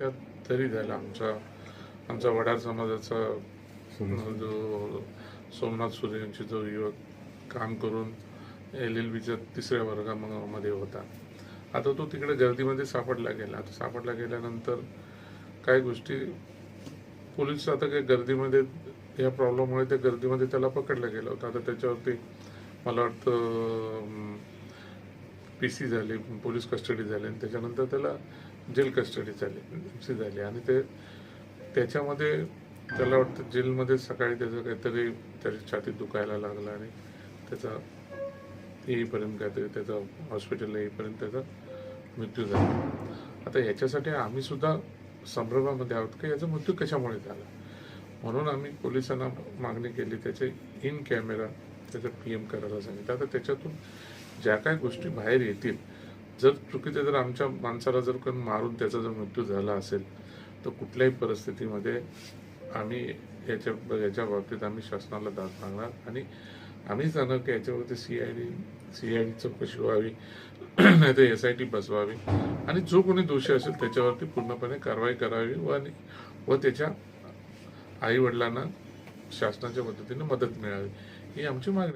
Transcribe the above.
त्यात तरी झाला आमचा आमचा वडार समाजाचा जो सोमनाथ सूर्य यांची जो युवक काम करून एल एल बीच्या तिसऱ्या वर्गामध्ये होता. आता तो तिकडे गर्दीमध्ये सापडला गेला. आता सापडला गेल्यानंतर काही गोष्टी पोलीस आता काही गर्दीमध्ये या प्रॉब्लेममुळे त्या गर्दीमध्ये त्याला पकडलं गेलं होतं. आता त्याच्यावरती मला वाटतं पी सी झाली पोलीस कस्टडी झाली आणि त्याच्यानंतर त्याला जेल कस्टडी झाली MC झाली. आणि ते त्याच्यामध्ये त्याला वाटतं जेलमध्ये सकाळी त्याचं काहीतरी त्याच्या छातीत दुखायला लागलं आणि त्याचा येईपर्यंत काहीतरी त्याचा हॉस्पिटलला येईपर्यंत त्याचा मृत्यू झाला. आता याच्यासाठी आम्ही सुद्धा संभ्रमामध्ये आहोत की याचा मृत्यू कशामुळे झाला? म्हणून आम्ही पोलिसांना मागणी केली त्याचे इन कॅमेरा त्याचं पी एम करायला सांगितलं. आता त्याच्यातून ज्या काही गोष्टी बाहेर येतील जर चुकीचे जर आमच्या माणसाला जर कोण मारून त्याचा जर मृत्यू झाला असेल तर कुठल्याही परिस्थितीमध्ये आम्ही याच्या याच्या बाबतीत आम्ही शासनाला दाद मागणार आणि आम्ही जाणार की याच्यावरती C I D C I D चौकशी व्हावी नाही तर एस आय टी बसवावी आणि जो कोणी दोषी असेल त्याच्यावरती पूर्णपणे कारवाई करावी व आणि व त्याच्या आईवडिलांना शासनाच्या मदतीने मदत मिळावी ही आमची मागणी